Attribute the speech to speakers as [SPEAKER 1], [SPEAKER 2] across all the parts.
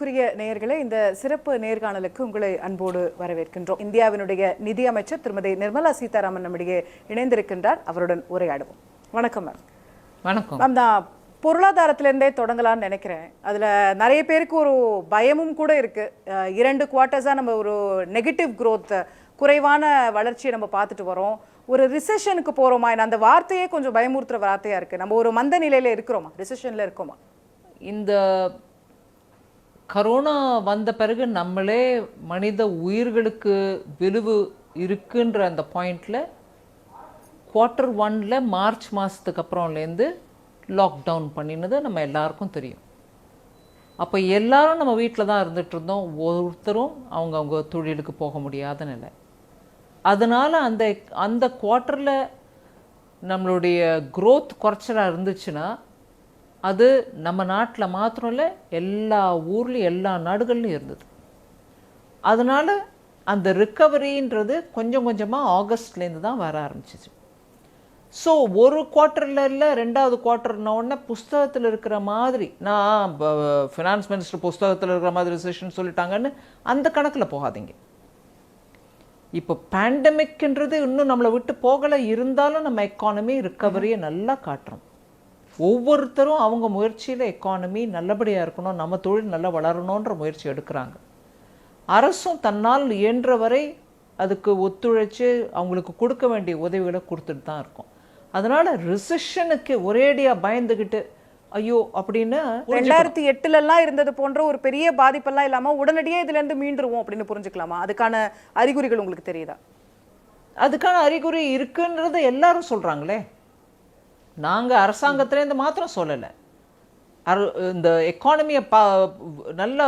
[SPEAKER 1] அன்புக்குரிய நேயர்களே இந்த சிறப்பு நேர்காணலுக்கு உங்களை அன்போடு வரவேற்கின்றோம். இந்தியாவினுடைய நிதியமைச்சர் திருமதி நிர்மலா சீதாராமன் நம்மிடையே இணைந்திருக்கின்றார். அவருடன் உரையாடுவோம். வணக்கம் மேம்.
[SPEAKER 2] வணக்கம்.
[SPEAKER 1] மேம் நான் பொருளாதாரத்திலேருந்தே தொடங்கலாம்னு நினைக்கிறேன். அதில் நிறைய பேருக்கு ஒரு பயமும் கூட இருக்கு. அஹ் இரண்டு குவார்ட்டர்ஸாக நம்ம ஒரு நெகட்டிவ் growth குறைவான வளர்ச்சியை நம்ம பார்த்துட்டு வரோம். ஒரு ரிசெஷனுக்கு போகிறோமா அந்த வார்த்தையே கொஞ்சம் பயமுறுத்துற வார்த்தையா இருக்கு. நம்ம ஒரு மந்த நிலையில இருக்கிறோமா? ரிசெஷனில் இருக்கோமா?
[SPEAKER 2] இந்த கரோனா வந்த பிறகு நம்மளே மனித உயிர்களுக்கு விழுவு இருக்குன்ற அந்த பாயிண்டில் குவார்ட்டர் ஒன்ல மார்ச் மாதத்துக்கு அப்புறம்லேருந்து லாக்டவுன் பண்ணினது நம்ம எல்லாருக்கும் தெரியும். அப்போ எல்லாரும் நம்ம வீட்டில் தான் இருந்துகிட்டு இருந்தோம் ஒருத்தரும் அவங்க அவங்க தொழிலுக்கு போக முடியாத நிலை. அதனால் அந்த அந்த குவார்ட்டரில் நம்மளுடைய க்ரோத் குறைச்சலாக இருந்துச்சுன்னா அது நம்ம நாட்டில் மாத்திரம் இல்லை எல்லா ஊர்லேயும் எல்லா நாடுகள்லையும் இருந்தது. அதனால் அந்த ரிக்கவரின்றது கொஞ்சம் கொஞ்சமாக ஆகஸ்ட்லேருந்து தான் வர ஆரம்பிச்சிச்சு. ஸோ ஒரு குவார்ட்டரில் இல்லை ரெண்டாவது குவார்ட்டர்னோடனே புஸ்தகத்தில் இருக்கிற மாதிரி நான் ஃபினான்ஸ் மினிஸ்டர் புஸ்தகத்தில் இருக்கிற மாதிரி ரிசெஷன் சொல்லிட்டாங்கன்னு அந்த கணக்கில் போகாதீங்க. இப்போ பேண்டமிக்ன்றது இன்னும் நம்மளை விட்டு போகலை இருந்தாலும் நம்ம எக்கானமி ரிக்கவரியை நல்லா காட்டுறோம். ஒவ்வொருத்தரும் அவங்க முயற்சியில் எக்கானமி நல்லபடியாக இருக்கணும் நம்ம தொழில் நல்லா வளரணுன்ற முயற்சி எடுக்கிறாங்க. அரசும் தன்னால் இயன்ற வரை அதுக்கு ஒத்துழைச்சு அவங்களுக்கு கொடுக்க வேண்டிய உதவிகளை கொடுத்துட்டு தான் இருக்கும். அதனால ரிசெஷனுக்கு ஒரேடியாக பயந்துக்கிட்டு ஐயோ அப்படின்னு
[SPEAKER 1] ரெண்டாயிரத்தி எட்டுல எல்லாம் இருந்தது போன்ற ஒரு பெரிய பாதிப்பெல்லாம் இல்லாம உடனடியே இதுல இருந்து மீண்டுருவோம் அப்படின்னு புரிஞ்சுக்கலாமா? அதுக்கான அறிகுறிகள் உங்களுக்கு தெரியுதா?
[SPEAKER 2] அதுக்கான அறிகுறி இருக்குன்றது எல்லாரும் சொல்றாங்களே. நாங்கள் அரசாங்கத்திலேருந்து மாத்திரம் சொல்லலை. அரு இந்த எக்கானமியை பா நல்ல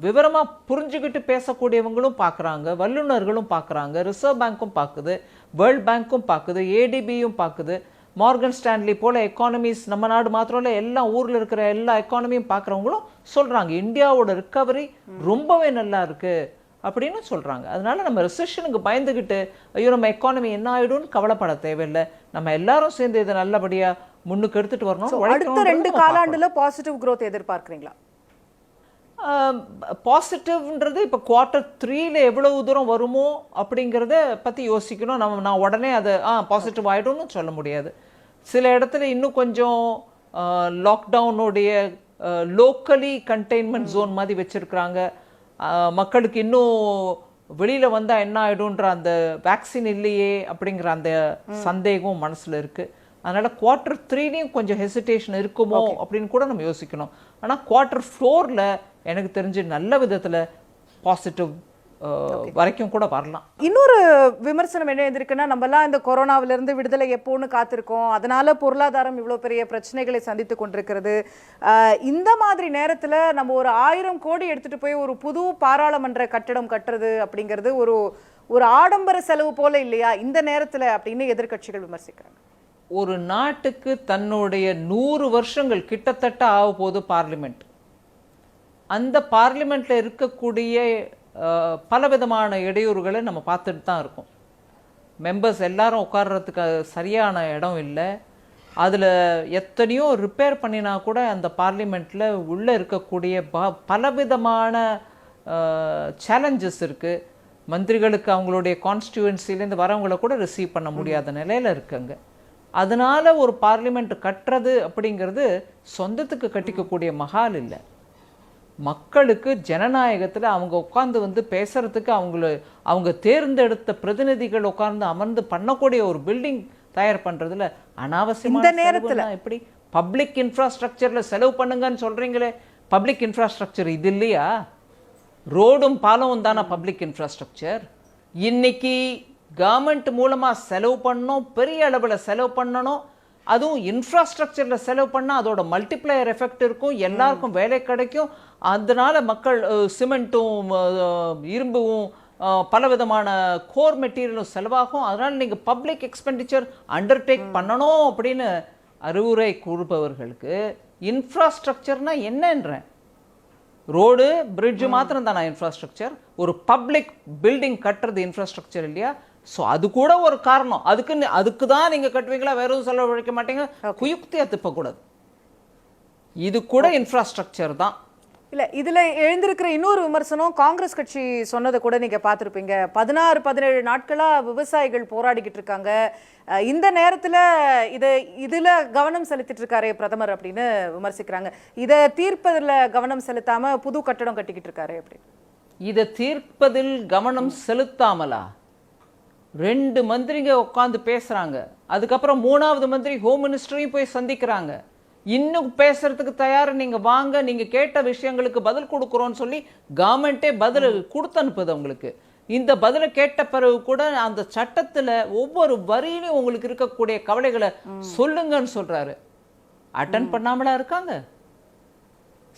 [SPEAKER 2] விவரமாக புரிஞ்சுக்கிட்டு பேசக்கூடியவங்களும் பார்க்குறாங்க வல்லுநர்களும் பார்க்குறாங்க ரிசர்வ் பேங்க்கும் பார்க்குது வேர்ல்ட் பேங்க்கும் பார்க்குது ஏடிபியும் பார்க்குது மார்கன் ஸ்டான்லி போல் எக்கானமிஸ் நம்ம நாடு மாத்திரம் இல்லை எல்லா ஊரில் இருக்கிற எல்லா எக்கானமியும் பார்க்குறவங்களும் சொல்கிறாங்க இந்தியாவோட ரிக்கவரி ரொம்பவே நல்லா இருக்குது அப்படின்னு சொல்றாங்க. அதனால நம்ம ரிசெஷனுக்கு பயந்துக்கிட்டு ஐயோ நம்ம எக்கானமி என்ன ஆயிடும்னு கவலைப்பட தேவையில்லை. நம்ம எல்லாரும் சேர்ந்து இதை நல்லபடியா முன்னுக்கு எடுத்துட்டு வரணும்
[SPEAKER 1] அடுத்த ரெண்டு. காலாண்டுல பாசிட்டிவ் growth எதிர்பார்க்கறீங்களா?
[SPEAKER 2] பாசிட்டிவ்ன்றது இப்போ குவார்ட்டர் த்ரீல எவ்வளவு தூரம் வருமோ அப்படிங்கிறத பற்றி யோசிக்கணும். நம்ம நான் உடனே அதை ஆ பாசிட்டிவ் ஆகிடும்னு சொல்ல முடியாது. சில இடத்துல இன்னும் கொஞ்சம் லாக்டவுனுடைய லோக்கலி கண்டெய்ன்மெண்ட் ஜோன் மாதிரி வச்சுருக்குறாங்க. மக்களுக்கு இன்னும் வெளியில் வந்தால் என்ன ஆகிடும்ன்ற அந்த வேக்சின் இல்லையே அப்படிங்கிற அந்த சந்தேகம் மனசில் இருக்குது அதனால் குவார்ட்டர் த்ரீலையும் கொஞ்சம் ஹெசிடேஷன் இருக்குமோ அப்படின்னு கூட நம்ம யோசிக்கணும். ஆனால் குவார்ட்டர் ஃபோரில் எனக்கு தெரிஞ்சு நல்ல விதத்தில் பாசிட்டிவ் வரைக்கும் கூட வரலாம்.
[SPEAKER 1] இன்னொரு விமர்சனம் என்ன இருந்திருக்குன்னா நம்ம எல்லாம் இந்த கொரோனாவில இருந்து விடுதலை எப்போன்னு காத்திருக்கோம். அதனால பொருளாதாரம் இவ்வளவு பெரிய பிரச்சனைகளை சந்தித்து கொண்டிருக்கிறது. இந்த மாதிரி நேரத்துல நம்ம ஒரு ஆயிரம் கோடி எடுத்துட்டு போய் ஒரு புது பாராளுமன்ற கட்டடம் கட்டுறது அப்படிங்கிறது ஒரு ஒரு ஆடம்பர செலவு போல இல்லையா? இந்த நேரத்துல அப்படின்னு எதிர்க்கட்சிகள் விமர்சிக்கிறாங்க.
[SPEAKER 2] ஒரு நாட்டுக்கு தன்னுடைய நூறு வருஷங்கள் கிட்டத்தட்ட ஆக போகுது பார்லிமெண்ட். அந்த பார்லிமெண்ட்ல இருக்கக்கூடிய பலவிதமான இடையூறுகளை நம்ம பார்த்துட்டு தான் இருக்கோம். மெம்பர்ஸ் எல்லாரும் உட்கார்றதுக்கு சரியான இடம் இல்லை. அதில் எத்தனையோ ரிப்பேர் பண்ணினா கூட அந்த பார்லிமெண்ட்டில் உள்ளே இருக்கக்கூடிய ப பலவிதமான சேலஞ்சஸ் இருக்குது மந்திரிகளுக்கு அவங்களுடைய கான்ஸ்டியூவன்சிலேருந்து வரவங்கள கூட ரிசீவ் பண்ண முடியாத நிலையில் இருக்குங்க அதனால ஒரு பார்லிமெண்ட் கட்டுறது அப்படிங்கிறது சொந்தத்துக்கு கட்டிக்கக்கூடிய மகால் இல்லை. மக்களுக்கு ஜனநாயகத்தில் அவங்க உட்கார்ந்து வந்து பேசுறதுக்கு அவங்கள அவங்க தேர்ந்தெடுத்த பிரதிநிதிகள் உட்கார்ந்து அமர்ந்து பண்ணக்கூடிய ஒரு பில்டிங் தயார் பண்றதுல அனாவசியமான
[SPEAKER 1] இந்த நேரத்துல.
[SPEAKER 2] எப்படி? பப்ளிக் இன்ஃப்ராஸ்ட்ரக்சர்ல செலவு பண்ணுங்கன்னு சொல்றீங்களே. பப்ளிக் இன்ஃப்ராஸ்ட்ரக்சர் இது இல்லையா? ரோடும் பாலமும் தானே பப்ளிக் இன்ஃப்ராஸ்ட்ரக்சர் இன்னைக்கு கவர்மெண்ட் மூலமா செலவு பண்ணணும் பெரிய அளவுல செலவு பண்ணணும் அதுவும் இன்ஃப்ராஸ்ட்ரக்சர்ல செலவு பண்ணா அதோட மல்டிப்ளையர் எஃபெக்ட் இருக்கும். எல்லாருக்கும் வேலை கிடைக்கும். அதனால மக்கள் சிமெண்ட்டும் இரும்பும் பலவிதமான கோர் மெட்டீரியலும் செலவாகும். அதனால நீங்க பப்ளிக் எக்ஸ்பெண்டிச்சர் அண்டர்டேக் பண்ணணும் அப்படின்னு அறிவுரை கூறுபவர்களுக்கு இன்ஃப்ராஸ்ட்ரக்சர்னா என்னன்றேன்? ரோடு பிரிட்ஜ் மாத்திரம் தானா இன்ஃப்ராஸ்ட்ரக்சர் ஒரு பப்ளிக் பில்டிங் கட்டுறது இன்ஃப்ராஸ்ட்ரக்சர் இல்லையா? ஸோ அது கூட ஒரு காரணம். அதுக்கு அதுக்கு தான் நீங்க கட்டுவீங்களா? வேற எதுவும் செலவழிக்க மாட்டீங்க? குயுக்தியா திப்பக்கூடாது இது கூட இன்ஃப்ராஸ்ட்ரக்சர் தான்.
[SPEAKER 1] இல்ல இதுல எழுந்திருக்கிற இன்னொரு விமர்சனம் காங்கிரஸ் கட்சி சொன்னதை கூட நீங்க பார்த்திருப்பீங்க. பதினாறு பதினேழு நாட்களா விவசாயிகள் போராடிக்கிட்டு இருக்காங்க. இந்த நேரத்துல இத இதுல கவனம் செலுத்திட்டு இருக்காரே பிரதமர் அப்படின்னு விமர்சிக்கிறாங்க. இத தீர்ப்பதுல கவனம் செலுத்தாம புது கட்டடம் கட்டிக்கிட்டு இருக்காரு அப்படி
[SPEAKER 2] இதை தீர்ப்பதில் கவனம் செலுத்தாமலா? ரெண்டு மந்திரிங்க உட்காந்து பேசுறாங்க. அதுக்கப்புறம் மூணாவது மந்திரி ஹோம் மினிஸ்டரையும் போய் சந்திக்கிறாங்க. இன்னும் பேசுறதுக்கு தயார் நீங்க வாங்க நீங்க கேட்ட விஷயங்களுக்கு பதில் கொடுக்குறோம்னு சொல்லி கவர்மெண்ட்டே பதில் கொடுத்து அனுப்புது உங்களுக்கு இந்த பதிலை கேட்ட பிறகு கூட அந்த சட்டத்துல ஒவ்வொரு வரியிலும் உங்களுக்கு இருக்கக்கூடிய கவலைகளை சொல்லுங்கன்னு சொல்றாரு. அட்டன் பண்ணாமலா இருக்காங்க?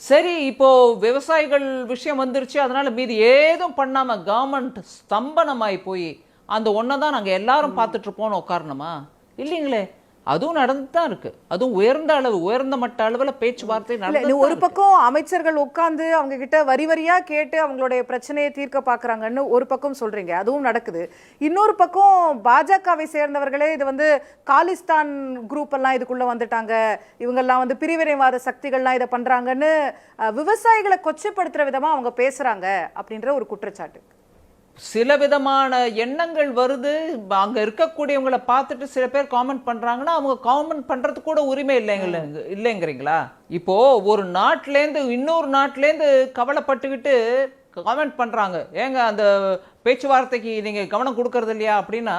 [SPEAKER 2] சரி இப்போ விவசாயிகள் விஷயம் வந்துருச்சு அதனால மீதி ஏதும் பண்ணாம கவர்மெண்ட் ஸ்தம்பனமாய் போய் அந்த ஒன்றை தான் நாங்கள் எல்லாரும் பார்த்துட்டு இருப்போம்னு உட்காரணுமா? இல்லைங்களே அதுவும் நடந்து தான் இருக்கு. அதுவும் உயர்ந்த அளவு உயர்ந்த மட்ட அளவில் பேச்சுவார்த்தை நடந்து
[SPEAKER 1] ஒரு பக்கம் அமைச்சர்கள் உட்கார்ந்து அவங்க கிட்ட வரி வரியா கேட்டு அவங்களுடைய பிரச்சனையை தீர்க்க பாக்குறாங்கன்னு ஒரு பக்கம் சொல்றீங்க அதுவும் நடக்குது. இன்னொரு பக்கம் பாஜகவை சேர்ந்தவர்களே இது வந்து காலிஸ்தான் குரூப் எல்லாம் இதுக்குள்ள வந்துட்டாங்க. இவங்கெல்லாம் வந்து பிரிவினைவாத சக்திகள்லாம் இதை பண்றாங்கன்னு விவசாயிகளை கொச்சைப்படுத்துற விதமா அவங்க பேசுறாங்க அப்படின்ற ஒரு குற்றச்சாட்டு.
[SPEAKER 2] சில விதமான எண்ணங்கள் வருது. அங்க இருக்கக்கூடியவங்கள பார்த்துட்டு சில பேர் காமெண்ட் பண்றாங்கன்னா அவங்க காமெண்ட் பண்றதுக்கு கூட உரிமை இல்லைங்கள இல்லைங்கிறீங்களா? இப்போ ஒரு நாட்டிலேருந்து இன்னொரு நாட்டிலேருந்து கவலைப்பட்டுக்கிட்டு காமெண்ட் பண்றாங்க. ஏங்க அந்த பேச்சுவார்த்தைக்கு நீங்க கவனம் கொடுக்கறது இல்லையா அப்படின்னா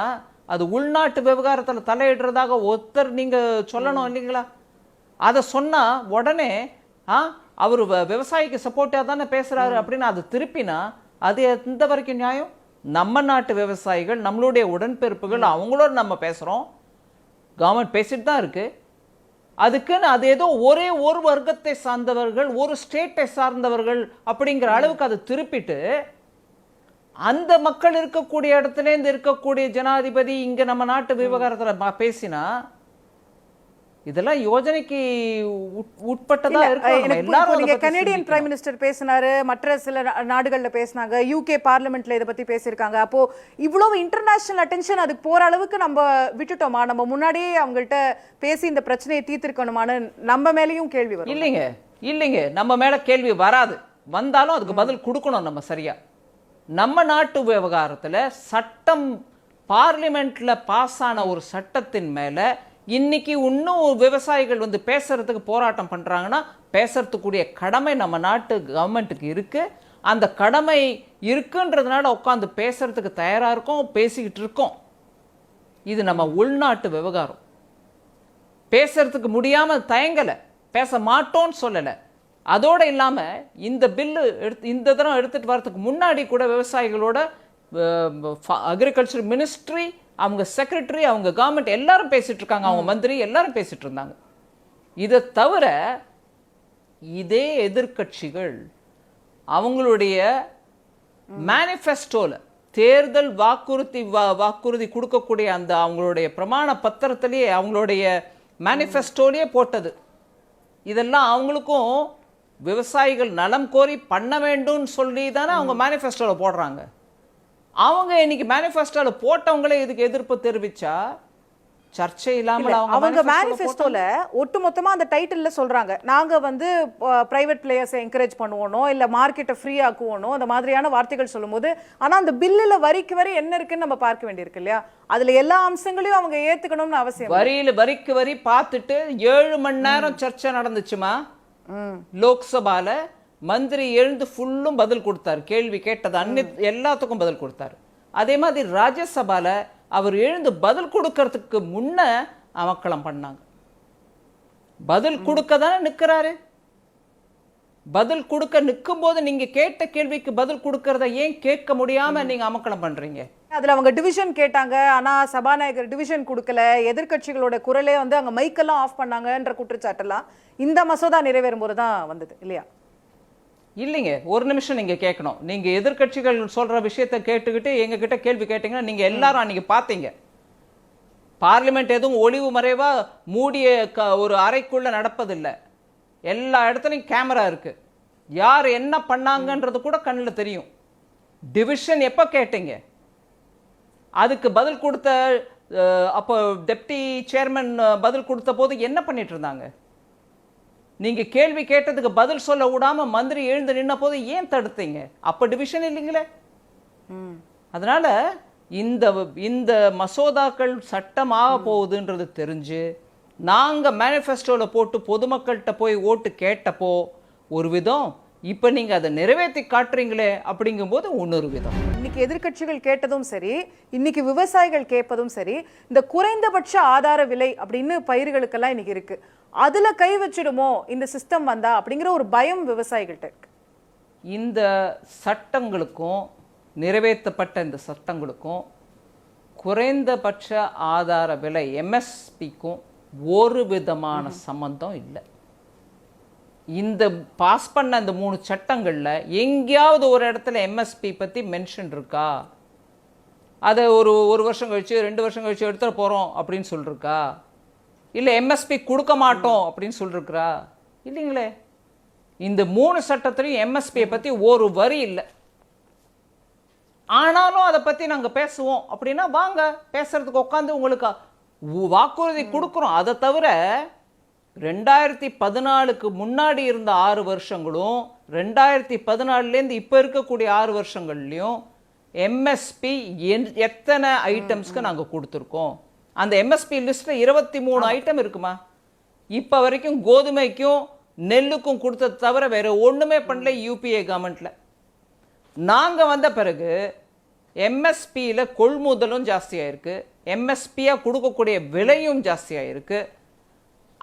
[SPEAKER 2] அது உள்நாட்டு விவகாரத்துல தலையிடுறதாக ஒருத்தர் நீங்க சொல்லணும் இல்லைங்களா? அதை சொன்னா உடனே ஆ அவர் விவசாயிக்கு சப்போர்ட்டாக தானே பேசுறாரு அப்படின்னு அது திருப்பினா அது எந்த வரைக்கும் நியாயம்? நம்ம நாட்டு விவசாயிகள் நம்மளுடைய உடன்பிறப்புகள் அவங்களோட நம்ம பேசுறோம். கவர்மெண்ட் பேசிட்டு தான் இருக்கு. அதுக்குன்னு அது ஏதோ ஒரே ஒரு வர்க்கத்தை சார்ந்தவர்கள் ஒரு ஸ்டேட்டை சார்ந்தவர்கள் அப்படிங்கிற அளவுக்கு அதை திருப்பிட்டு அந்த மக்கள் இருக்கக்கூடிய இடத்துல இருந்து இருக்கக்கூடிய ஜனாதிபதி இங்க நம்ம நாட்டு விவகாரத்துல பேசினா இதெல்லாம் யோஜனைக்கு உட்- உட்பட்டதா பத்தி
[SPEAKER 1] கனடியன். பிரைம் மினிஸ்டர் பேசினாரு மற்ற சில நாடுகள்ல பேசினாங்க யூகே பார்லிமெண்ட்ல இதை பத்தி பேசியிருக்காங்க. அப்போ இவ்வளவு இன்டர்நேஷனல் அட்டென்ஷன் அதுக்கு போற அளவுக்கு நம்ம விட்டுட்டோமா? நம்ம முன்னாடியே அவங்கள்ட்ட பேசி இந்த பிரச்சனையை தீர்த்திருக்கணுமான்னு நம்ம மேலயும் கேள்வி வரும்.
[SPEAKER 2] இல்லைங்க இல்லைங்க. நம்ம மேல கேள்வி வராது. வந்தாலும் அதுக்கு பதில் கொடுக்கணும் நம்ம சரியா. நம்ம நாட்டு விவகாரத்துல சட்டம் பார்லிமெண்ட்ல பாஸ் ஆன ஒரு சட்டத்தின் மேல இன்னைக்கு இன்னும் விவசாயிகள் வந்து பேசுறதுக்கு போராட்டம் பண்ணுறாங்கன்னா பேசுறதுக்குரிய கடமை நம்ம நாட்டு கவர்மெண்ட்டுக்கு இருக்குது அந்த கடமை இருக்குன்றதுனால உட்காந்து பேசுறதுக்கு தயாராக இருக்கோம் பேசிக்கிட்டு இருக்கோம். இது நம்ம உள்நாட்டு விவகாரம். பேசுறதுக்கு முடியாமல் தயங்கலை பேச மாட்டோம்னு சொல்லலை. அதோடு இல்லாமல் இந்த பில்லு எடுத்து இந்த தரம் எடுத்துகிட்டு வரதுக்கு முன்னாடி கூட விவசாயிகளோட அக்ரிகல்ச்சர் மினிஸ்ட்ரி அவங்க செக்ரட்டரி அவங்க கவர்மெண்ட் எல்லாரும் பேசிட்டு இருக்காங்க அவங்க மந்திரி எல்லாரும் பேசிட்டு இருந்தாங்க இதை தவிர இதே எதிர்க்கட்சிகள் அவங்களுடைய மேனிஃபெஸ்டோல தேர்தல் வாக்குறுதி வா- வாக்குறுதி கொடுக்கக்கூடிய அந்த அவங்களுடைய பிரமாண பத்திரத்திலேயே அவங்களுடைய மேனிஃபெஸ்டோலயே போட்டது. இதெல்லாம் அவங்களுக்கும் விவசாயிகள் நலம் கோரி பண்ண வேண்டும்னு சொல்லி தானே அவங்க மேனிஃபெஸ்டோல போடுறாங்க. அவங்க இன்னைக்கு மேனிஃபெஸ்டோல போட்டவங்களே இதுக்கு எதிர்ப்பு தெரிவிச்சா? சர்ச்சை இல்லாமல்
[SPEAKER 1] இல்ல,
[SPEAKER 2] அவங்க
[SPEAKER 1] மேனிஃபெஸ்டோல ஒட்டுமொத்தமா அந்த டைட்டில்ல சொல்றாங்க. நாங்க வந்து பிரைவேட் பிளேயர்ஸை என்கரேஜ் பண்ணுவோனோ இல்ல மார்க்கெட்டை ஃப்ரீ ஆக்குவோனோ அந்த மாதிரியான வார்த்தைகள் சொல்லும்போது ஆனா அந்த பில்லுல வரிக்கு வரி என்ன இருக்குன்னு நம்ம பார்க்க வேண்டியிருக்கு இல்லையா? அதுல எல்லா அம்சங்களையும் அவங்க ஏத்துக்கணும்னு அவசியம்.
[SPEAKER 2] வரியில வரிக்கு வரி பார்த்துட்டு ஏழு மணி நேரம் சர்ச்சை நடந்துச்சுமா? லோக்சபால மந்திரி எழுந்து ஃபுல்லும் பதில் கொடுத்தாரு. கேள்வி கேட்டது அன்னி எல்லாத்துக்கும் பதில் கொடுத்தாரு. அதே மாதிரி ராஜ்யசபால அவர் எழுந்து பதில் கொடுக்கறதுக்கு முன்ன அமக்களம் பண்ணாங்க. பதில் கொடுக்க தானே நிக்கிறாரு? பதில் கொடுக்க நிற்கும் போது நீங்க கேட்ட கேள்விக்கு பதில் கொடுக்கறத ஏன் கேட்க முடியாம நீங்க அமக்களம் பண்றீங்க?
[SPEAKER 1] அதுல அவங்க டிவிஷன் கேட்டாங்க. ஆனா சபாநாயகர் டிவிஷன் கொடுக்கல. எதிர்க்கட்சிகளோட குரலே வந்து அங்க மைக்கெல்லாம் ஆஃப் பண்ணாங்கன்ற குற்றச்சாட்டெல்லாம் இந்த மசோதா நிறைவேறும் போது தான் வந்தது இல்லையா?
[SPEAKER 2] இல்லைங்க ஒரு நிமிஷம் நீங்க கேட்கணும். நீங்க எதிர்க்கட்சிகள் சொல்ற விஷயத்தை கேட்டுக்கிட்டு எங்க கிட்ட கேள்வி கேட்டீங்கன்னா நீங்க எல்லாரும் அன்னைக்கு பார்த்தீங்க பார்லிமெண்ட் எதுவும் ஒளிவு மறைவா மூடிய க- ஒரு அறைக்குள்ள நடப்பதில்லை. எல்லா இடத்துலையும் கேமரா இருக்கு. யார் என்ன பண்ணாங்கன்றது கூட கண்ணில் தெரியும். டிவிஷன் எப்போ கேட்டீங்க? அதுக்கு பதில் கொடுத்த அப்போ டெப்டி சேர்மன் பதில் கொடுத்த போது என்ன பண்ணிட்டு இருந்தாங்க? நீங்க கேள்வி கேட்டதுக்கு பதில் சொல்ல விடாம மந்திரி எழுந்து நின்ன போது ஏன் தடுத்தீங்க? அப்ப டிவிஷன் இல்லைங்களே. அதனால இந்த இந்த மசோதாக்கள் சட்டமாக போகுதுன்றது தெரிஞ்சு நாங்க மேனிஃபெஸ்டோல போட்டு பொதுமக்கள்கிட்ட போய் ஓட்டு கேட்டப்போ ஒரு விதம் இப்ப நீங்க அதை நிறைவேற்றி காட்டுறீங்களே அப்படிங்கும்போது இன்னொரு விதம்.
[SPEAKER 1] இன்னைக்கு எதிர்க்கட்சிகள் கேட்டதும் சரி இன்னைக்கு விவசாயிகள் கேட்பதும் சரி இந்த குறைந்தபட்ச ஆதார விலை அப்படின்னு பயிர்களுக்கெல்லாம் இன்னைக்கு இருக்கு. அதுல கை வச்சிடுமோ? இந்த சிஸ்டம் வந்தா அப்படிங்கிற ஒரு பயம் விவசாயிகள்ட்ட இருக்கு.
[SPEAKER 2] இந்த சட்டங்களுக்கும் நிறைவேற்றப்பட்ட இந்த சட்டங்களுக்கும் குறைந்தபட்ச ஆதார விலை எம்எஸ்பிக்கும் ஒரு விதமான சம்பந்தம் இல்லை. இந்த பாஸ் பண்ண அந்த மூணு சட்டங்களில் எங்கேயாவது ஒரு இடத்துல எம்எஸ்பி பற்றி மென்ஷன் இருக்கா? அதை ஒரு ஒரு வருஷம் கழிச்சு ரெண்டு வருஷம் கழிச்சு எடுத்துட போகிறோம் அப்படின்னு சொல்லிருக்கா? இல்லை எம்எஸ்பி கொடுக்க மாட்டோம் அப்படின்னு சொல்லிருக்கிறா இல்லைங்களே. இந்த மூணு சட்டத்திலையும் எம்எஸ்பியை பற்றி ஒரு வரி இல்லை. ஆனாலும் அதை பற்றி நாங்கள் பேசுவோம். அப்படின்னா வாங்க பேசுறதுக்கு உட்காந்து உங்களுக்கு வாக்குறுதி கொடுக்குறோம். அதை தவிர ரெண்டாயிரத்தி பதினாலுக்கு முன்னாடி இருந்த ஆறு வருஷங்களும் ரெண்டாயிரத்தி பதினாலுலேருந்து இப்போ இருக்கக்கூடிய ஆறு வருஷங்கள்லையும் எம்எஸ்பி எத்தனை ஐட்டம்ஸ்க்கு நாங்க கொடுத்துருக்கோம்? அந்த எம்எஸ்பி லிஸ்ட்ல இருபத்தி மூணு ஐட்டம் இருக்குமா? இப்போ வரைக்கும் கோதுமைக்கும் நெல்லுக்கும் கொடுத்தது தவிர வேற ஒண்ணுமே பண்ணல யூபிஏ கவர்மெண்ட்ல நாங்க வந்த பிறகு எம்எஸ்பியில் கொள்முதலும் ஜாஸ்தியாயிருக்கு. எம்எஸ்பியாக கொடுக்கக்கூடிய விலையும் ஜாஸ்தியாயிருக்கு.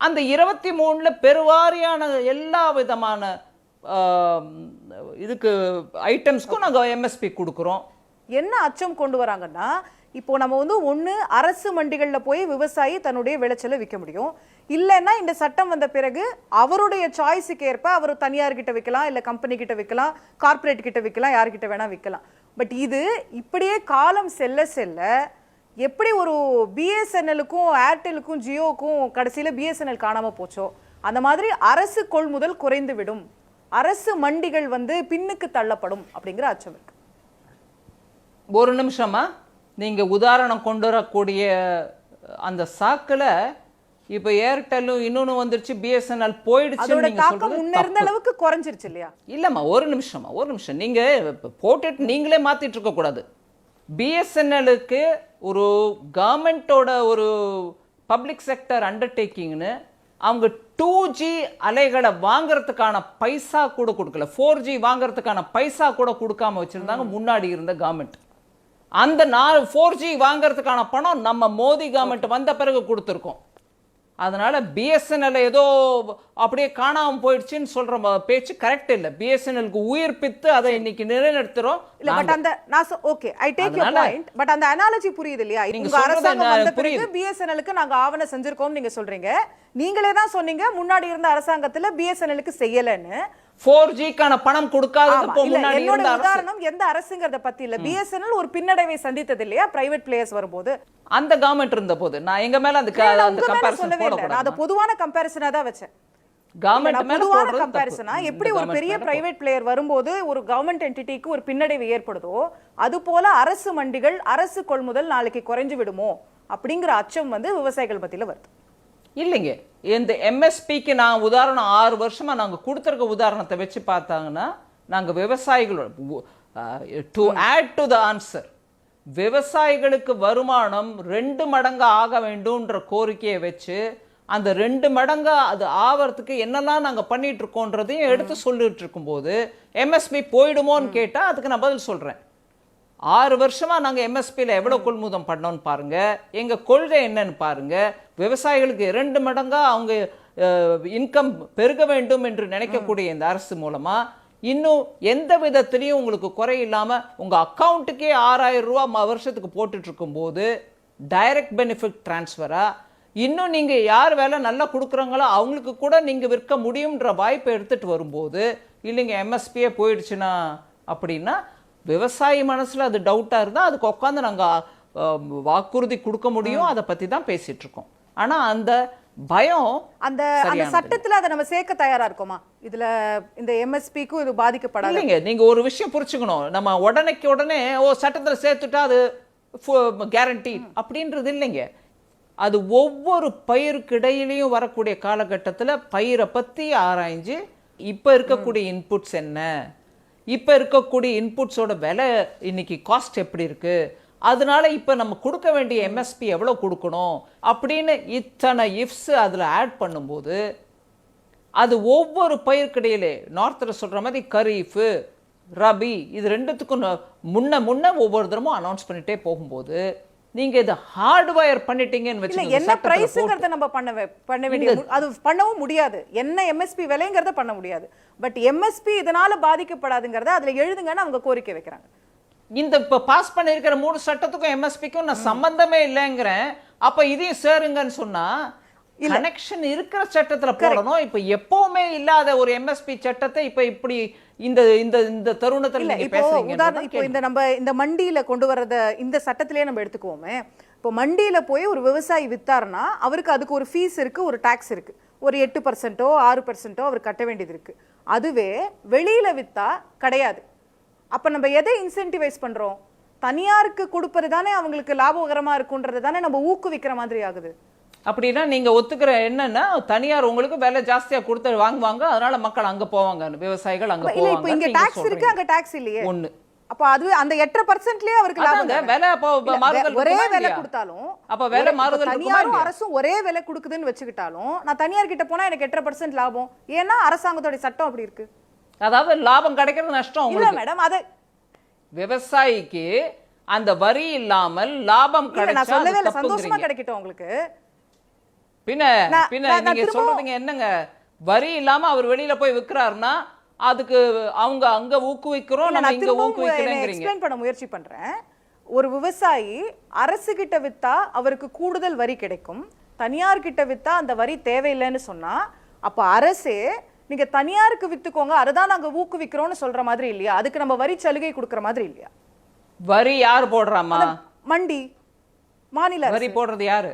[SPEAKER 2] அந்த இருபத்தி மூணில் பெருவாரியான எல்லா விதமான இதுக்கு ஐட்டம்ஸ்க்கும் நாங்கள் எம்எஸ்பி கொடுக்குறோம்.
[SPEAKER 1] என்ன அச்சம் கொண்டு வராங்கன்னா இப்போ நம்ம வந்து ஒன்று அரசு மண்டிகளில் போய் விவசாயி தன்னுடைய விளைச்சலை விற்க முடியும். இல்லைன்னா இந்த சட்டம் வந்த பிறகு அவருடைய சாய்ஸுக்கு ஏற்ப அவர் தனியார் கிட்ட விற்கலாம் இல்லை கம்பெனி கிட்ட விற்கலாம் கார்ப்பரேட் கிட்ட விற்கலாம் யார்கிட்ட வேணால் விற்கலாம் பட் இது இப்படியே காலம் செல்ல செல்ல எப்படி ஒரு பிஎஸ்என்எலுக்கும் ஏர்டெலுக்கும் ஜியோக்கும் கடைசியில பிஎஸ்என்எல் காணாம போச்சோ? அந்த மாதிரி அரசு கொள்முதல் குறைந்து விடும் அரசு மண்டிகள் வந்து பின்னுக்கு தள்ளப்படும் அப்படிங்கிற அச்சம் இருக்கு.
[SPEAKER 2] ஒரு நிமிஷமா நீங்க உதாரணம் கொண்டு வரக்கூடிய அந்த சாக்குல இப்போ ஏர்டெல்லும் இன்னொன்னு வந்துருச்சு பிஎஸ்என்எல் சொல்றது
[SPEAKER 1] முன்ன இருந்த அளவுக்கு குறைஞ்சிருச்சு இல்லையா?
[SPEAKER 2] இல்லம்மா ஒரு நிமிஷமா ஒரு நிமிஷம். நீங்க போட்டுட்டு நீங்களே மாத்திட்டு இருக்க கூடாது பிஎஸ்என்எலுக்கு ஒரு கவர்மெண்ட்டோட ஒரு பப்ளிக் செக்டர் அண்டர்டேக்கிங்னு அவங்க டூ ஜி அலைகளை வாங்குறதுக்கான பைசா கூட கொடுக்கல. ஃபோர் ஜி வாங்குறதுக்கான பைசா கூட கொடுக்காம வச்சிருந்தாங்க முன்னாடி இருந்த கவர்மெண்ட் அந்த நாலு ஃபோர் ஜி வாங்குறதுக்கான பணம் நம்ம மோடி கவர்மெண்ட் வந்த பிறகு கொடுத்துருக்கோம். அதனால பிஎஸ்என்எல் ஏதோ அப்படியே காணாம போயிடுச்சுன்னு சொல்ற ம- பேச்சு கரெக்ட் இல்ல. பிஎஸ்என்எல்க்கு உயிர்ப்பித்து அதை இன்னைக்கு நிலைநிறுத்துறோம்.
[SPEAKER 1] இல்ல பட் அந்த நான் ஓகே ஐ டேக்
[SPEAKER 2] அதனால-
[SPEAKER 1] பாயிண்ட் பட் அந்த அனாலஜி புரியுது இல்லையா?
[SPEAKER 2] நீங்க
[SPEAKER 1] உங்க
[SPEAKER 2] சொல்றது
[SPEAKER 1] அரசாங்கம் வந்த பிறகு. பிஎஸ்என்எலுக்கு நாங்க ஆவணம் செஞ்சிருக்கோம் நீங்க சொல்றீங்க. நீங்களே தான் சொன்னீங்க முன்னாடி இருந்த அரசாங்கத்துல பிஎஸ்என்எலுக்கு செய்யலன்னு.
[SPEAKER 2] ஃபோர் ஜிக்கான பணம் கொடுக்காதது முன்னாடி
[SPEAKER 1] என்னோட உதாரணம் எந்த அரசுங்கிறத பத்தி இல்ல. பிஎஸ்என்எல் ஒரு பின்னடைவை சந்தித்தது இல்லையா? பிரைவேட் பிளேயர்ஸ் வரும்போது.
[SPEAKER 2] அந்த கவர்மெண்ட் இருந்த போது நான் எங்க மேல அந்த கம்பேரிசன்
[SPEAKER 1] இல்லை நான் அதை பொதுவான கம்பேரிசனா தான் வச்சேன். பொதுவான கம்பேரிசனா. எப்படி ஒரு பெரிய பிரைவேட் பிளேயர் வரும்போது ஒரு கவர்மெண்ட் என்டிட்டிக்கு ஒரு பின்னடைவு ஏற்படுதோ அது போல அரசு மண்டிகள் அரசு கொள்முதல் நாளைக்கு குறைஞ்சு விடுமோ அப்படிங்கிற அச்சம் வந்து விவசாயிகள் மத்தியில வருது.
[SPEAKER 2] இல்லைங்க. இந்த எம்எஸ்பிக்கு நான் உதாரணம் ஆறு வருஷமா நாங்க கொடுத்துருக்க உதாரணத்தை வச்சு பார்த்தாங்கன்னா நாங்க விவசாயிகளோட to add to the answer விவசாயிகளுக்கு வருமானம் ரெண்டு மடங்கு ஆக வேண்டும்ன்ற கோரிக்கையை வச்சு அந்த ரெண்டு மடங்கா அது ஆவறதுக்கு என்னெல்லாம் நாங்க பண்ணிட்டு இருக்கோன்றதையும் எடுத்து சொல்லிட்டு இருக்கும்போது எம்எஸ்பி போயிடுமோன்னு கேட்டா அதுக்கு நான் பதில் சொல்றேன். ஆறு வருஷமா நாங்க எம்எஸ்பியில் எவ்வளவு கொள்முதல் பண்ணோம்னு பாருங்க. எங்க கொள்கை என்னன்னு பாருங்க. விவசாயிகளுக்கு இரண்டு மடங்கா அவங்க இன்கம் பெருக வேண்டும் என்று நினைக்கக்கூடிய இந்த அரசு மூலமா இன்னும் எந்த விதத்திலையும் உங்களுக்கு குறை இல்லாம உங்க அக்கௌண்ட்டுக்கே ஆறாயிரம் ரூபா ம- வருஷத்துக்கு போட்டுட்டு இருக்கும்போது டைரக்ட் பெனிஃபிட் டிரான்ஸ்ஃபரா இன்னும் நீங்க யார் வேலை நல்லா கொடுக்குறாங்களோ அவங்களுக்கு கூட நீங்க விற்க முடியும்ன்ற வாய்ப்பை எடுத்துட்டு வரும்போது இல்லைங்க எம்எஸ்பியே போயிடுச்சுன்னா அப்படின்னா விவசாயி மனசுல அது டவுட்டா இருந்தா அதுக்கு உட்காந்து நாங்க அஹ், வாக்குறுதி கொடுக்க முடியும். அதை பத்தி தான் பேசிட்டு இருக்கோம். ஆனா அந்த பயம்
[SPEAKER 1] அந்த அந்த. சட்டத்துல அதை நம்ம சேர்க்க தயாரா இருக்கோமா? இதுல இந்த எம்எஸ்பிக்கும் இது பாதிக்கப்படாது.
[SPEAKER 2] இல்லைங்க நீங்க ஒரு விஷயம் புரிச்சுக்கணும் நம்ம உடனேக்கு உடனே ஓ சட்டத்துல சேர்த்துட்டா அது கேரண்டி அப்படின்றது இல்லைங்க. அது ஒவ்வொரு பயிருக்கு இடையிலையும் வரக்கூடிய காலகட்டத்தில் பயிரை பற்றி ஆராய்ஞ்சு இப்போ இருக்கக்கூடிய இன்புட்ஸ் என்ன? இப்போ இருக்கக்கூடிய இன்புட்ஸோட விலை இன்னைக்கு காஸ்ட் எப்படி இருக்கு? அதனால இப்போ நம்ம கொடுக்க வேண்டிய எம்எஸ்பி எவ்வளோ கொடுக்கணும்? அப்படின்னு இத்தனை இஃப்ஸ் அதில் ஆட் பண்ணும்போது அது ஒவ்வொரு பயிர்க்கிடையிலே நார்த்தில் சொல்கிற மாதிரி கரீஃபு ரபி இது ரெண்டுத்துக்கும் முன்ன முன்ன ஒவ்வொரு தரமும் அனௌன்ஸ் பண்ணிகிட்டே போகும்போது நீங்க இதை ஹார்ட்வயர் பண்ணிட்டீங்கன்னு வச்சுக்கோங்க
[SPEAKER 1] என்ன. பிரைஸ்ங்கிறத நம்ம பண்ண பண்ண வேண்டிய மு- அது பண்ணவும் முடியாது. என்ன எம்எஸ்பி விலைங்கிறத பண்ண முடியாது. பட் எம்எஸ்பி இதனால பாதிக்கப்படாதுங்கிறத அதுல எழுதுங்கன்னு அவங்க கோரிக்கை வைக்கிறாங்க.
[SPEAKER 2] இந்த இப்ப பாஸ் பண்ணியிருக்கிற மூணு சட்டத்துக்கும் எம்எஸ்பிக்கும் நான் சம்பந்தமே இல்லைங்கிறேன். அப்ப இதையும் சேருங்கன்னு சொன்னா கனெக்ஷன் இருக்கிற சட்டத்துல போடணும். இப்ப எப்பவுமே இல்லாத ஒரு எம்எஸ்பி சட்டத்தை இப்ப இப்படி இந்த இந்த இந்த தருணத்துல
[SPEAKER 1] இல்ல இப்போ உதாரணம் இப்போ இந்த நம்ம இந்த மண்டியில கொண்டு வர்றத இந்த சட்டத்திலேயே நம்ம எடுத்துக்குவோமே. இப்போ மண்டியில போய் ஒரு விவசாயி வித்தாருன்னா அவருக்கு அதுக்கு ஒரு ஃபீஸ் இருக்கு ஒரு டாக்ஸ் இருக்கு. ஒரு எட்டு பர்சன்ட்டோ ஆறு பர்சன்ட்டோ அவர் கட்ட வேண்டியது இருக்கு. அதுவே வெளியில வித்தா கிடையாது. அப்ப நம்ம எதை இன்சென்டிவைஸ் பண்றோம்? தனியாருக்கு கொடுப்பது தானே அவங்களுக்கு லாபகரமா இருக்குன்றது தானே நம்ம ஊக்குவிக்கிற மாதிரி ஆகுது.
[SPEAKER 2] அப்படின்னா நீங்க ஒத்துக்கிற என்னன்னா தனியார் உங்களுக்கு விலை ஜாஸ்தியா கொடுத்து வாங்குவாங்க. அதனால மக்கள் அங்க போவாங்க. விவசாயிகள் அங்க
[SPEAKER 1] இப்போ இங்க
[SPEAKER 2] போவாங்க
[SPEAKER 1] டாக்ஸ் இருக்கு அங்க டாக்ஸ் இல்லையே.
[SPEAKER 2] ஒண்ணு.
[SPEAKER 1] அப்ப அது அந்த எட்டரை பர்சன்ட்லயே அவருக்கு லாபம்?
[SPEAKER 2] விலை அப்போ மாறுதல்
[SPEAKER 1] ஒரே விலை? கொடுத்தாலும்
[SPEAKER 2] அப்ப விலை மாறுதல்
[SPEAKER 1] தனியாரும்? அரசும் ஒரே விலை கொடுக்குதுன்னு வச்சுக்கிட்டாலும் நான் தனியார் கிட்ட போனா எனக்கு எட்டரை பர்சன்ட் லாபம். ஏன்னா அரசாங்கத்தோட சட்டம் அப்படி இருக்கு.
[SPEAKER 2] அதாவது லாபம் கிடைக்கிறது நஷ்டம்
[SPEAKER 1] இல்ல மேடம் அது
[SPEAKER 2] விவசாயிக்கு அந்த வரி இல்லாமல் லாபம் கிடைச்சா
[SPEAKER 1] சந்தோஷமா கிடைக்கட்டும் உங்களுக்கு.
[SPEAKER 2] பின்ன பின்ன நீங்க சொல்றதுங்க என்னங்க? வரி இல்லாம அவர் வெளியில போய் விக்கிறாருன்னா அதுக்கு அவங்க அங்க ஊக்குவிக்கிறோம் நம்ம இங்க ஊக்குவிக்கிறேங்கிறீங்க.
[SPEAKER 1] எக்ஸ்பிளைன் பண்ண முயற்சி பண்றேன். ஒரு விவசாயி அரசு கிட்ட வித்தா அவருக்கு கூடுதல் வரி கிடைக்கும். தனியார் கிட்ட வித்தா அந்த வரி தேவையில்லைன்னு சொன்னா அப்ப அரசே நீங்க தனியாருக்கு வித்துக்கோங்க அதை தான் நாங்க ஊக்குவிக்கிறோம்னு சொல்ற மாதிரி இல்லையா? அதுக்கு நம்ம வரி சலுகை கொடுக்கற மாதிரி இல்லையா?
[SPEAKER 2] வரி யார் போடுறாமா
[SPEAKER 1] மண்டி மாநில
[SPEAKER 2] வரி போடுறது யாரு?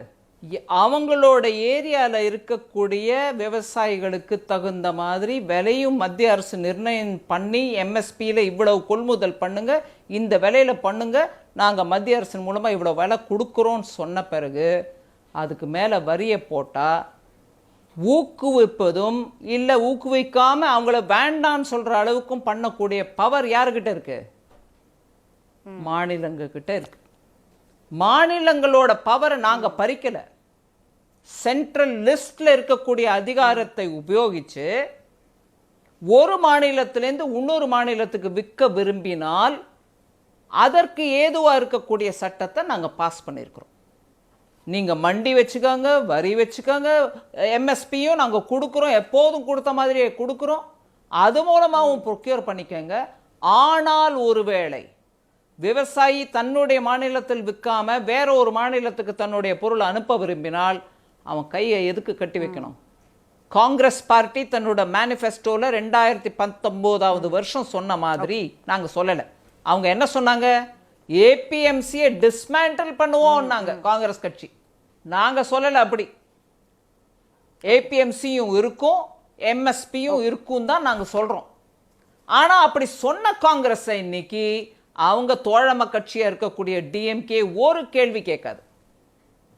[SPEAKER 2] அவங்களோட ஏரியால இருக்கக்கூடிய விவசாயிகளுக்கு தகுந்த மாதிரி விலையும் மத்திய அரசு நிர்ணயம் பண்ணி எம்எஸ்பியில் இவ்வளவு கொள்முதல் பண்ணுங்க இந்த விலையில பண்ணுங்க நாங்க மத்திய அரசின் மூலமா இவ்வளவு விலை கொடுக்குறோம்னு சொன்ன பிறகு அதுக்கு மேல வரியை போட்டா ஊக்குவிப்பதும் இல்ல ஊக்குவிக்காம அவங்கள வேண்டான்னு சொல்ற அளவுக்கும் பண்ணக்கூடிய பவர் யாருக்கிட்ட இருக்கு? மாநிலங்க கிட்ட இருக்கு. மாநிலங்களோட பவரை நாங்க பறிக்கல. சென்ட்ரல் லிஸ்டில் இருக்கக்கூடிய அதிகாரத்தை உபயோகித்து ஒரு மாநிலத்திலேருந்து இன்னொரு மாநிலத்துக்கு விற்க விரும்பினால் அதற்கு ஏதுவாக இருக்கக்கூடிய சட்டத்தை நாங்கள் பாஸ் பண்ணியிருக்கிறோம் நீங்கள் மண்டி வச்சுக்கோங்க வரி வச்சுக்கோங்க எம்எஸ்பியும் நாங்கள் கொடுக்குறோம் எப்போதும் கொடுத்த மாதிரியே கொடுக்குறோம். அது மூலமாகவும் ப்ரொக்யூர் பண்ணிக்கோங்க. ஆனால் ஒருவேளை விவசாயி தன்னுடைய மாநிலத்தில் விற்காம வேற ஒரு மாநிலத்துக்கு தன்னுடைய பொருளை அனுப்ப விரும்பினால் அவன் கையை எதுக்கு கட்டி வைக்கணும்? காங்கிரஸ் பார்ட்டி தன்னோட மேனிஃபெஸ்டோல ரெண்டாயிரத்தி பத்தொன்பதாவது வருஷம் சொன்ன மாதிரி நாங்க சொல்லல. அவங்க என்ன சொன்னாங்க? ஏபிஎம்சியை டிஸ்மேண்டில் பண்ணுவோம்னாங்க காங்கிரஸ் கட்சி. நாங்க சொல்லல அப்படி. ஏபிஎம்சியும் இருக்கும் எம்எஸ்பியும் இருக்கும் தான் நாங்க சொல்றோம். ஆனா அப்படி சொன்ன காங்கிரஸ் இன்னைக்கு அவங்க தோழமை கட்சியா இருக்கக்கூடிய டிஎம்கே ஒரு கேள்வி கேட்காது.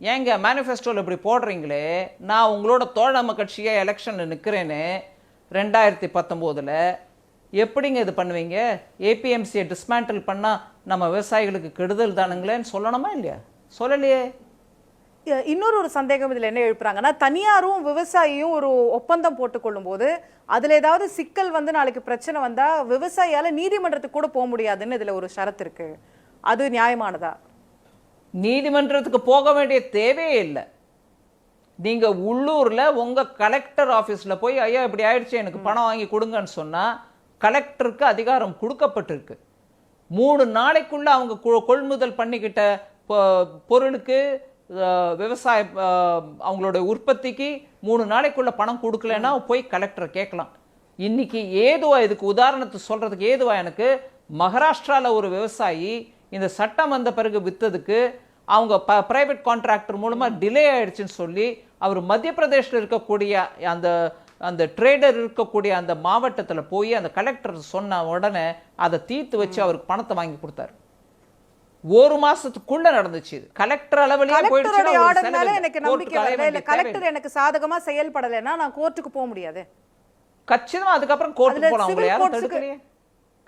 [SPEAKER 2] ஏங்க மேனிஃபெஸ்டோவில் இப்படி போடுறீங்களே? நான் உங்களோட தோழமை கட்சியாக எலெக்ஷனில் நிற்கிறேன்னு ரெண்டாயிரத்தி பத்தொம்போதில். எப்படிங்க இது பண்ணுவீங்க? ஏபிஎம்சியை டிஸ்மேண்டில் பண்ணால் நம்ம விவசாயிகளுக்கு கெடுதல் தானுங்களேன்னு சொல்லணுமா இல்லையா? சொல்லலையே.
[SPEAKER 1] இன்னொரு ஒரு சந்தேகம் இதில் என்ன எழுப்புறாங்கன்னா தனியாரும் விவசாயியும் ஒரு ஒப்பந்தம் போட்டுக்கொள்ளும் போது அதில் ஏதாவது சிக்கல் வந்து நாளைக்கு பிரச்சனை வந்தால் விவசாயியால் நீதிமன்றத்துக்கு கூட போக முடியாதுன்னு இதில் ஒரு ஷரத்து இருக்குது அது நியாயமானதா?
[SPEAKER 2] நீதிமன்றத்துக்கு போக வேண்டிய தேவையே இல்லை. நீங்கள் உள்ளூரில் உங்கள் கலெக்டர் ஆஃபீஸில் போய் ஐயா இப்படி ஆயிடுச்சு எனக்கு பணம் வாங்கி கொடுங்கன்னு சொன்னால் கலெக்டருக்கு அதிகாரம் கொடுக்கப்பட்டிருக்கு. மூணு நாளைக்குள்ளே அவங்க கொ- கொள்முதல் பண்ணிக்கிட்ட பொருளுக்கு விவசாய அவங்களோட உற்பத்திக்கு மூணு நாளைக்குள்ளே பணம் கொடுக்கலன்னா போய் கலெக்டரை கேட்கலாம். இன்றைக்கி ஏதுவா இதுக்கு உதாரணத்தை சொல்கிறதுக்கு ஏதுவா எனக்கு மகாராஷ்டிராவில் ஒரு விவசாயி இந்த சட்டம் வந்த பிறகு வித்ததுக்கு அவங்க ப பிரைவேட் கான்ட்ராக்டர் மூலமா டிலே ஆயிடுச்சுன்னு சொல்லி அவர் மத்திய பிரதேஷ்ல இருக்கக்கூடிய அந்த அந்த ட்ரேடர் இருக்கக்கூடிய அந்த மாவட்டத்துல போய் அந்த கலெக்டர் சொன்ன உடனே அதை தீர்த்து வச்சு அவருக்கு பணத்தை வாங்கி கொடுத்தாரு. ஒரு மாசத்துக்குள்ள நடந்துச்சு இது. கலெக்டர் அளவுலயே
[SPEAKER 1] எனக்கு. நம்பிக்கை இல்ல. கலெக்டர் எனக்கு சாதகமா செயல்படலைன்னா நான் கோர்ட்டுக்கு போக முடியாது.
[SPEAKER 2] கச்சிதமா அதுக்கப்புறம் கோர்ட்டுக்கு போலாம்
[SPEAKER 1] civil
[SPEAKER 2] உங்களை யாரும்
[SPEAKER 1] courts-க்கு-
[SPEAKER 2] தடுக்கலையே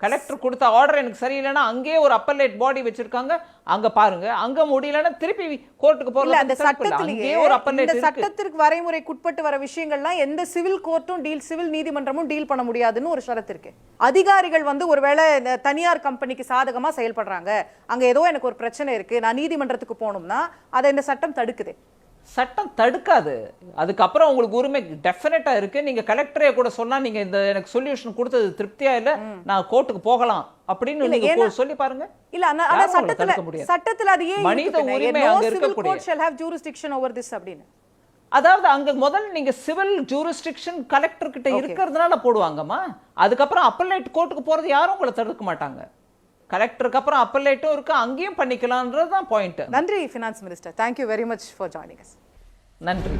[SPEAKER 2] கலெக்டர் கொடுத்த ஆர்டர் எனக்கு சரியில்லைன்னா அங்கேயே ஒரு அப்பலேட் பாடி வச்சிருக்காங்க. அங்க பாருங்க. அங்க முடியலன்னா திருப்பி கோர்ட்டுக்கு
[SPEAKER 1] இல்ல அந்த. சட்டத்திலேயே
[SPEAKER 2] ஒரு இருக்கு.
[SPEAKER 1] சட்டத்திற்கு வரைமுறைக்குட்பட்டு வர விஷயங்கள்லாம் எந்த சிவில் கோர்ட்டும் டீல் சிவில் நீதிமன்றமும் டீல் பண்ண முடியாதுன்னு ஒரு ஷரத்து இருக்கு. அதிகாரிகள் வந்து ஒருவேளை இந்த தனியார் கம்பெனிக்கு சாதகமா செயல்படுறாங்க. அங்க ஏதோ எனக்கு ஒரு பிரச்சனை இருக்கு. நான் நீதிமன்றத்துக்கு போகணும்னா அதை இந்த சட்டம் தடுக்குது.
[SPEAKER 2] சட்டம் தடுக்காது. அதுக்கப்புறம் உங்களுக்கு உரிமை டெஃபினட்டா இருக்கு. நீங்க கலெக்டரே கூட சொன்னா நீங்க இந்த எனக்கு சொல்யூஷன் கொடுத்தது திருப்தியா இல்ல நான் கோர்ட்டுக்கு போகலாம் அப்படின்னு நீங்க சொல்லி பாருங்க.
[SPEAKER 1] இல்ல ஆனா சட்டத்துல. சட்டத்துல அது ஏன்
[SPEAKER 2] மனித உரிமை? அங்க இருக்கக்கூடிய-
[SPEAKER 1] shall have jurisdiction over this அப்படின்னு.
[SPEAKER 2] அதாவது அங்க முதல்ல நீங்க சிவில் ஜூரிஸ்டிக்ஷன் கலெக்டர் கிட்ட இருக்கிறதுனால போடுவாங்கம்மா. அதுக்கப்புறம் அப்பலேட் கோர்ட்டுக்கு போறது யாரும் உங்களை தடுக்க மாட்டாங்க. கலெக்டருக்கு அப்புறம் அப்பலேட்டும் இருக்கு அங்கேயும் பண்ணிக்கலாம்ன்றது தான் பாயிண்ட்
[SPEAKER 1] நன்றி finance minister thank you very much for joining
[SPEAKER 2] நன்றி.